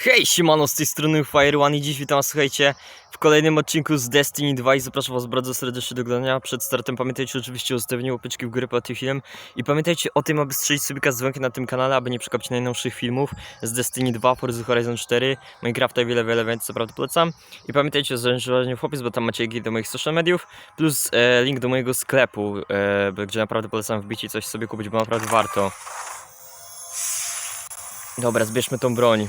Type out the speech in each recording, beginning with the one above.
Hej, siemano, z tej strony Fire One i dziś witam was, słuchajcie, w kolejnym odcinku z Destiny 2 i zapraszam was bardzo serdecznie do oglądania. Przed startem pamiętajcie oczywiście o zostawieniu łapeczki w górę pod tym filmem i pamiętajcie o tym, aby strzelić sobie z na tym kanale, aby nie przegapić najnowszych filmów z Destiny 2, Forza Horizon 4, Minecrafta i wiele, wiele więcej, co prawda polecam. I pamiętajcie o zaangażowaniu w opis, bo tam macie link do moich social mediów, plus e, link do mojego sklepu, e, gdzie naprawdę polecam wbić i coś sobie kupić, bo naprawdę warto. Dobra, zbierzmy tą broń.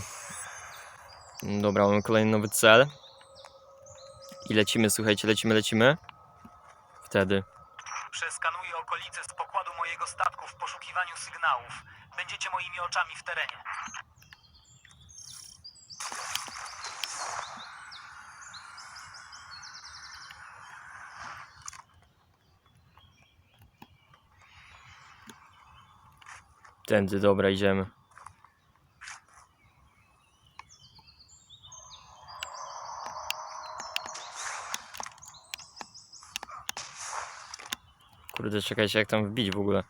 Dobra, mamy kolejny nowy cel. I lecimy, słuchajcie, lecimy, lecimy. Wtedy. Przeskanuję okolice z pokładu mojego statku w poszukiwaniu sygnałów. Będziecie moimi oczami w terenie. Tędy, dobra, idziemy. Kurde, czekajcie, jak tam wbić w ogóle.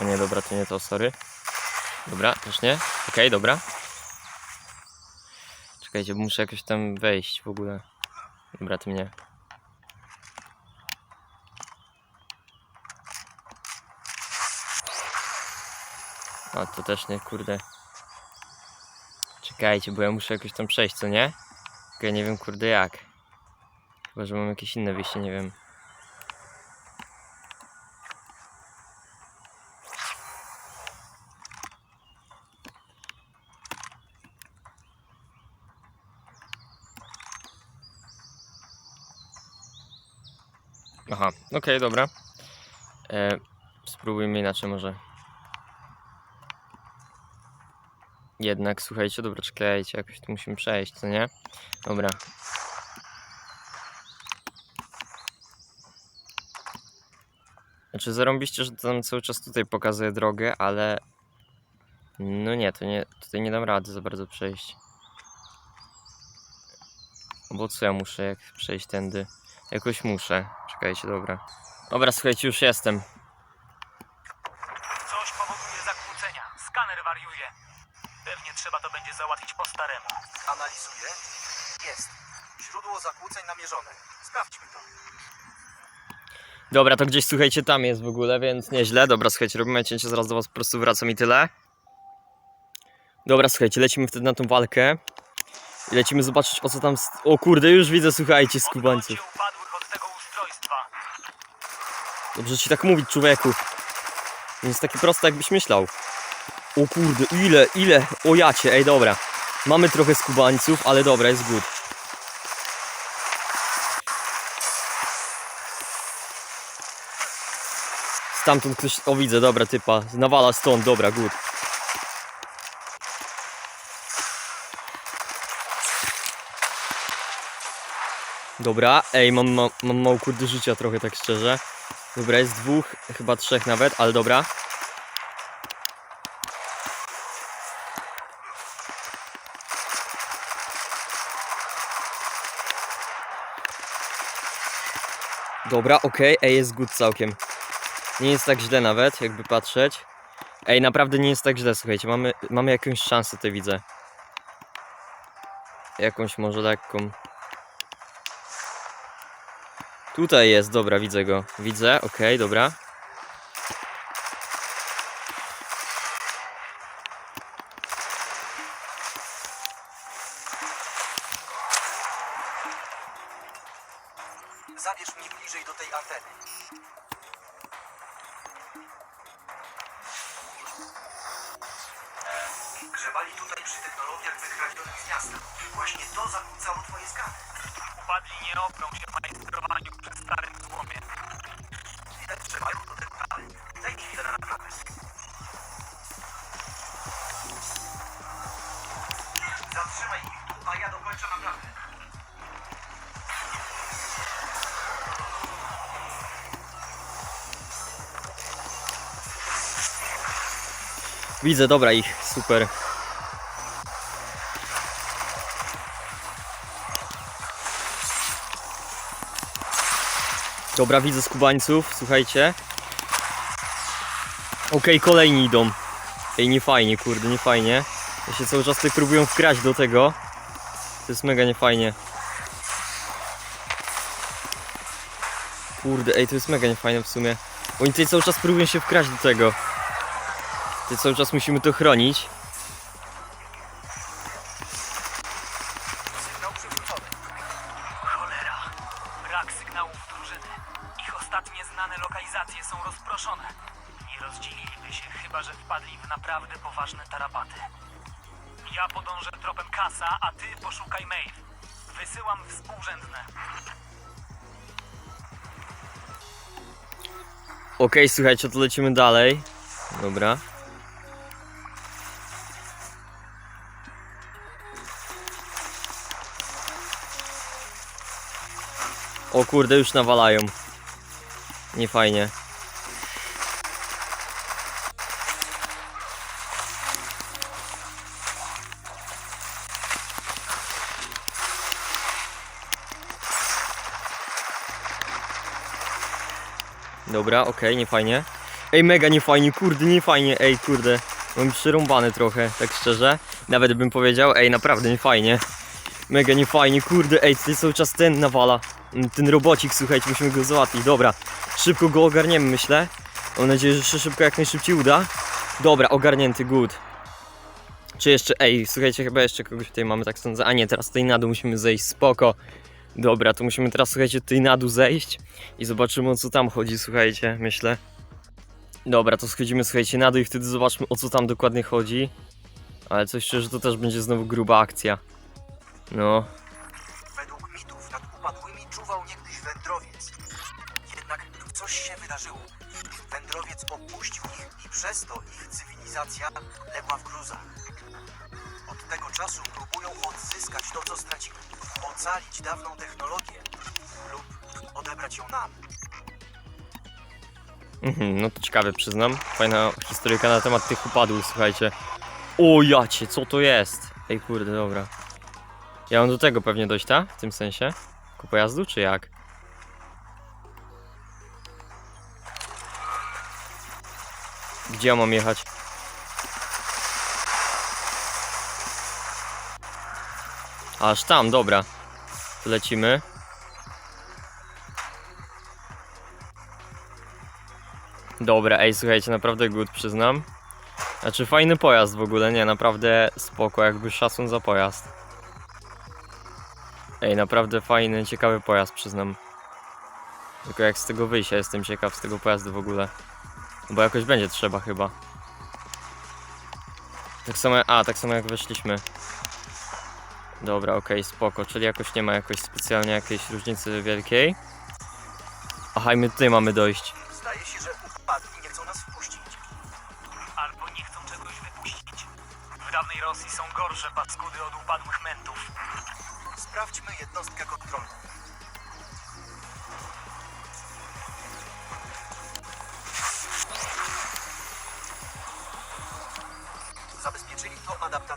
O nie, dobra, to nie to, sorry. Dobra, też nie. Okej, dobra. Czekajcie, muszę jakoś tam wejść w ogóle. Dobra, tym nie. A to też nie, kurde. Czekajcie, bo ja muszę jakoś tam przejść, co nie? Tylko ja nie wiem, kurde, jak. Chyba, że mam jakieś inne wyjście, nie wiem. Okej, dobra. E, spróbujmy inaczej może. Jednak, słuchajcie, dobra, czekajcie, jakoś tu musimy przejść, co nie? Dobra. Znaczy, zarąbiście, że tam cały czas tutaj pokazuje drogę, ale... No nie, to nie, tutaj nie dam rady za bardzo przejść. Bo co ja muszę, jak przejść tędy? Jakoś muszę. Czekajcie, dobra. Dobra, słuchajcie, już jestem. Coś powoduje zakłócenia. Skaner wariuje. Pewnie trzeba to będzie załatwić po staremu. Analizuję. Jest. Źródło zakłóceń namierzone. Sprawdźmy to. Dobra, to gdzieś słuchajcie, tam jest w ogóle, więc nieźle. Dobra, słuchajcie, robimy cięcie, zaraz do was po prostu wracam i tyle. Dobra, słuchajcie, lecimy wtedy na tą walkę. I lecimy zobaczyć o co tam... O kurde, już widzę, słuchajcie, skubańców. Dobrze ci tak mówić, człowieku. Nie jest taki prosty, jakbyś myślał. O kurde, ile, ile, o jacie, ej, dobra. Mamy trochę skubańców, ale dobra, jest good. Stamtąd ktoś, o widzę, dobra, typa, nawala stąd, dobra, good. Dobra, ej, mam, mam, mam mało kurde życia trochę, tak szczerze. Dobra, jest dwóch, chyba trzech nawet, ale dobra. Dobra, okej, ej, jest good całkiem. Nie jest tak źle nawet, jakby patrzeć. Ej, naprawdę nie jest tak źle, słuchajcie, mamy, mamy jakąś szansę, to widzę. Jakąś może lekką. Tutaj jest, dobra, widzę go. Widzę, okej, dobra. Widzę, dobra ich, super. Dobra, widzę skubańców, słuchajcie. Okej, kolejni idą. Ej, nie fajnie, kurde, nie fajnie. Ja się cały czas tutaj próbują wkraść do tego. To jest mega niefajnie. Kurde, ej, to jest mega niefajne w sumie. Oni tutaj cały czas próbują się wkraść do tego. Tutaj cały czas musimy to chronić. Sygnał przywrócony. Cholera. Brak sygnałów drużyny. Ich ostatnie znane lokalizacje są rozproszone. Nie rozdzieliliby się, chyba że wpadli w naprawdę poważne tarapaty. Ja podążę tropem Kasa, a ty poszukaj Maeve. Wysyłam współrzędne. Okej, słuchajcie, to lecimy dalej. Dobra. O kurde, już nawalają. Nie fajnie. Dobra, okej, nie fajnie. Ej, mega nie fajnie, kurde, nie fajnie, ej, kurde. Mam przerąbany trochę, tak szczerze. Nawet bym powiedział, ej, naprawdę nie fajnie. Mega nie fajnie, kurde, ej, tutaj cały czas ten nawala. Ten robocik, słuchajcie, musimy go załatwić. Dobra, szybko go ogarniemy, myślę. Mam nadzieję, że się szybko jak najszybciej uda. Dobra, ogarnięty, good. Czy jeszcze, ej, słuchajcie, chyba jeszcze kogoś tutaj mamy, tak sądzę. A nie, teraz tutaj na dół musimy zejść, spoko. Dobra, to musimy teraz, słuchajcie, tutaj na dół zejść i zobaczymy o co tam chodzi, słuchajcie, myślę. Dobra, to schodzimy, słuchajcie, na dół i wtedy zobaczmy o co tam dokładnie chodzi. Ale coś szczerze, to też będzie znowu gruba akcja. No, przez to ich cywilizacja legła w gruzach. Od tego czasu próbują odzyskać to, co stracili. Ocalić dawną technologię lub odebrać ją nam. mhm, no to ciekawe, przyznam. Fajna historyjka na temat tych upadłych, słuchajcie. O jacie, co to jest? Ej, kurde, dobra. Ja mam do tego pewnie dojść, tak? W tym sensie? Ku pojazdu, czy jak? Gdzie ja mam jechać? Aż tam, dobra. Lecimy. Dobra, ej, słuchajcie, naprawdę good, przyznam. Znaczy, fajny pojazd w ogóle, nie, naprawdę spoko, jakby szacun za pojazd. Ej, naprawdę fajny, ciekawy pojazd, przyznam. Tylko jak z tego wyjść, ja jestem ciekaw z tego pojazdu w ogóle. Bo jakoś będzie trzeba chyba. Tak samo, a, tak samo jak weszliśmy. Dobra, okej, spoko, czyli jakoś nie ma jakoś specjalnie jakiejś różnicy wielkiej. Aha, i my tutaj mamy dojść. Zdaje się, że upadli nie chcą nas wpuścić. Albo nie chcą czegoś wypuścić. W dawnej Rosji są gorsze paskudy od upadłych mentów. Sprawdźmy jednostkę kontrolną.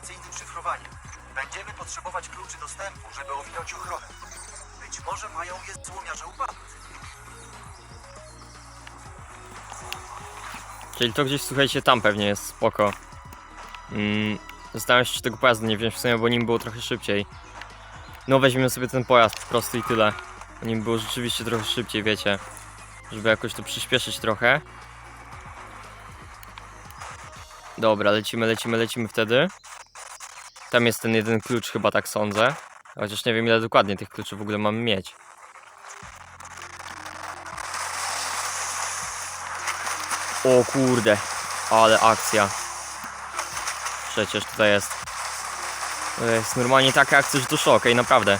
To adaptacyjnym szyfrowaniem. Będziemy potrzebować kluczy dostępu, żeby owinąć ochronę. Być może mają je złomiarze upadłych. Czyli to gdzieś, słuchajcie, tam pewnie jest spoko. Mm, zastanawiam się, czy tego pojazdu nie wziąć w sumie, bo nim było trochę szybciej. No weźmiemy sobie ten pojazd po prostu i tyle. Nim było rzeczywiście trochę szybciej, wiecie. Żeby jakoś to przyspieszyć trochę. Dobra, lecimy, lecimy, lecimy wtedy. Tam jest ten jeden klucz, chyba tak sądzę. Chociaż nie wiem ile dokładnie tych kluczy w ogóle mamy mieć. O kurde, ale akcja. Przecież tutaj jest. To jest normalnie taka akcja, że to szok, ej, naprawdę.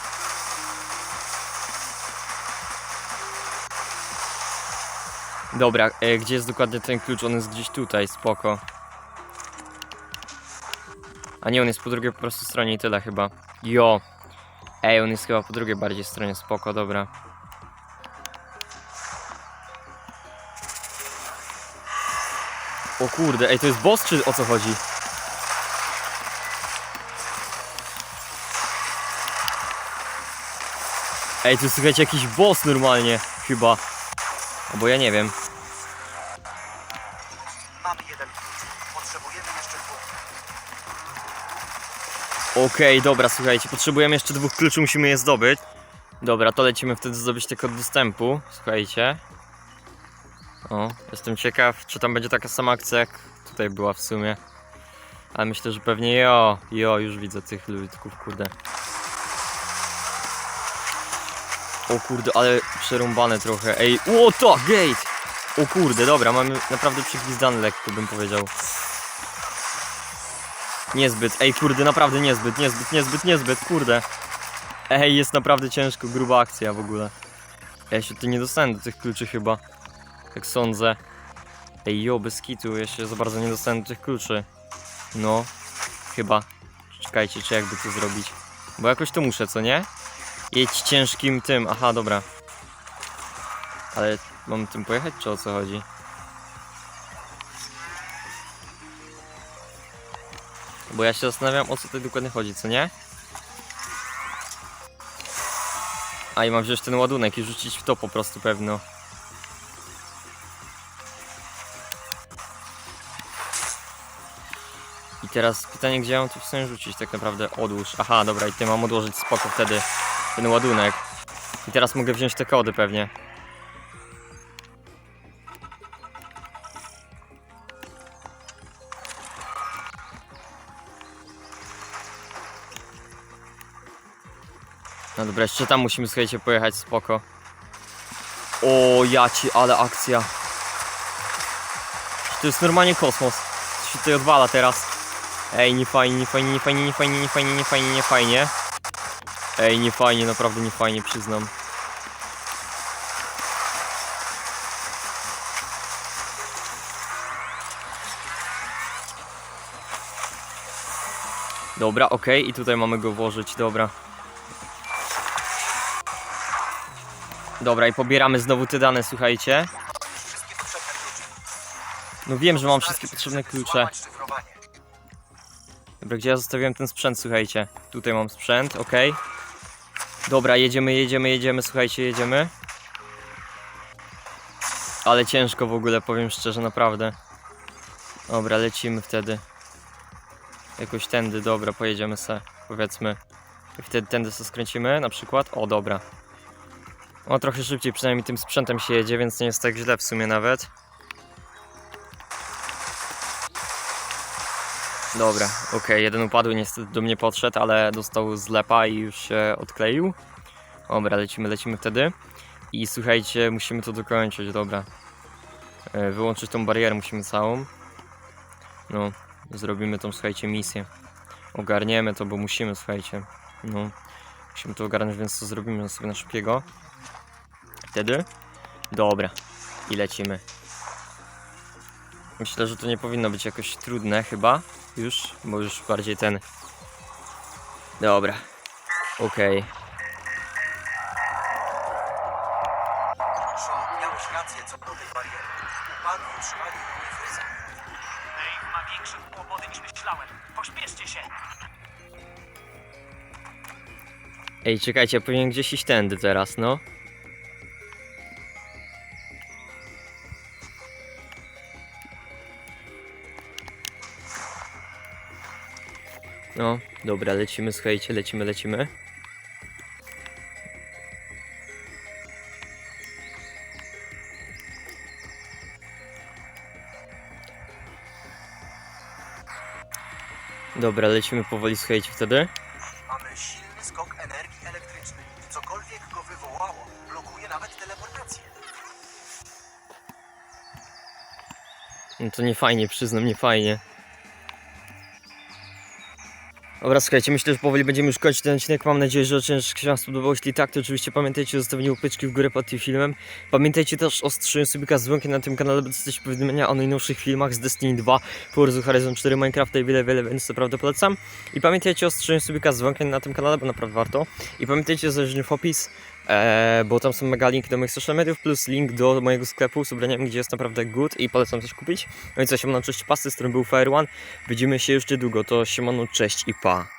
Dobra, e, gdzie jest dokładnie ten klucz? On jest gdzieś tutaj, spoko. A nie, on jest po drugiej po prostu stronie i tyle chyba. Jo. Ej, on jest chyba po drugiej bardziej stronie, spoko, dobra. O kurde, ej, to jest boss czy o co chodzi? Ej, jest słuchajcie jakiś boss normalnie, chyba. Albo ja nie wiem. Okej, dobra, słuchajcie, potrzebujemy jeszcze dwóch kluczy, musimy je zdobyć. Dobra, to lecimy wtedy zdobyć te kod dostępu, słuchajcie. O, jestem ciekaw, czy tam będzie taka sama akcja, jak tutaj była w sumie. Ale myślę, że pewnie jo, jo, już widzę tych ludków, kurde. O kurde, ale przerąbane trochę, ej, o to, gate! O kurde, dobra, mamy naprawdę przygwizdany lekko, bym powiedział. Niezbyt, ej kurde, naprawdę niezbyt, niezbyt, niezbyt, niezbyt, kurde. Ej, jest naprawdę ciężko, gruba akcja w ogóle. Ja się tu nie dostanę do tych kluczy chyba. Jak sądzę. Ej, jo, bez kitu, ja się za bardzo nie dostanę do tych kluczy. No, chyba. Czekajcie, czy jakby to zrobić. Bo jakoś to muszę, co nie? Jedź ciężkim tym, aha, dobra. Ale mam tym pojechać, czy o co chodzi? Bo ja się zastanawiam, o co tutaj dokładnie chodzi, co nie? A i mam wziąć ten ładunek i rzucić w to po prostu pewno. I teraz pytanie, gdzie mam to w sumie rzucić tak naprawdę? Odłóż. Aha, dobra, i ty mam odłożyć spoko wtedy ten ładunek. I teraz mogę wziąć te kody pewnie. No dobra, jeszcze tam musimy, słuchajcie, pojechać, spoko. O, ja ci, ale akcja. To jest normalnie kosmos. Co się tutaj odwala teraz? Ej, nie fajnie, nie fajnie, nie fajnie, nie fajnie, nie fajnie, nie fajnie, nie fajnie. Ej, nie fajnie, naprawdę nie fajnie, przyznam. Dobra, okej, i tutaj mamy go włożyć, dobra. Dobra, i pobieramy znowu te dane, słuchajcie. No wiem, że mam wszystkie potrzebne klucze. Dobra, gdzie ja zostawiłem ten sprzęt, słuchajcie? Tutaj mam sprzęt, ok. Dobra, jedziemy, jedziemy, jedziemy, słuchajcie, jedziemy. Ale ciężko w ogóle, powiem szczerze, naprawdę. Dobra, lecimy wtedy. Jakoś tędy, dobra, pojedziemy se, powiedzmy. I wtedy tędy se skręcimy, na przykład. O, dobra. O, trochę szybciej przynajmniej tym sprzętem się jedzie, więc nie jest tak źle w sumie nawet. Dobra, okej, jeden upadł, niestety do mnie podszedł, ale dostał zlepa i już się odkleił. Dobra, lecimy, lecimy wtedy. I słuchajcie, musimy to dokończyć, dobra. E, Wyłączyć tą barierę musimy całą. No, zrobimy tą, słuchajcie, misję. Ogarniemy to, bo musimy, słuchajcie. No, musimy to ogarnąć, więc to zrobimy sobie na szybkiego. Wtedy? Dobra, i lecimy. Myślę, że to nie powinno być jakoś trudne chyba. Już, bo już bardziej ten. Dobra. Okej. Miałeś rację co do tej bariery. Upadli i trzymali mnie fryzę. Dave ma większe kłopoty niż myślałem. Pośpieszcie się. Ej, czekajcie, powinien gdzieś iść tędy teraz, no. No, dobra, lecimy, słuchajcie, lecimy, lecimy. Dobra, lecimy powoli, słuchajcie, wtedy. Mamy silny skok energii elektrycznej. Cokolwiek go wywołało, blokuje nawet teleportację. No to nie fajnie, przyznam, nie fajnie. Dobra, słuchajcie, myślę, że powoli będziemy już kończyć ten odcinek. Mam nadzieję, że odcinek się Wam spodobał. Jeśli tak, to oczywiście pamiętajcie o zostawieniu łapeczki w górę pod tym filmem. Pamiętajcie też o strzeniu subika z dzwonkiem na tym kanale, by dostać powiadomienia o najnowszych filmach z Destiny 2, Forza Horizon 4, Minecrafta i wiele, wiele, więc naprawdę polecam. I pamiętajcie o strzeniu subika z dzwonkiem na tym kanale, bo naprawdę warto. I pamiętajcie o zajrzeniu w opis, e, bo tam są mega linki do moich social mediów, plus link do mojego sklepu z ubraniami, gdzie jest naprawdę good i polecam też kupić. No i co, siemano, cześć, pasy, z którym był Fire One. Widzimy się już niedługo, to siemano, cześć i pa.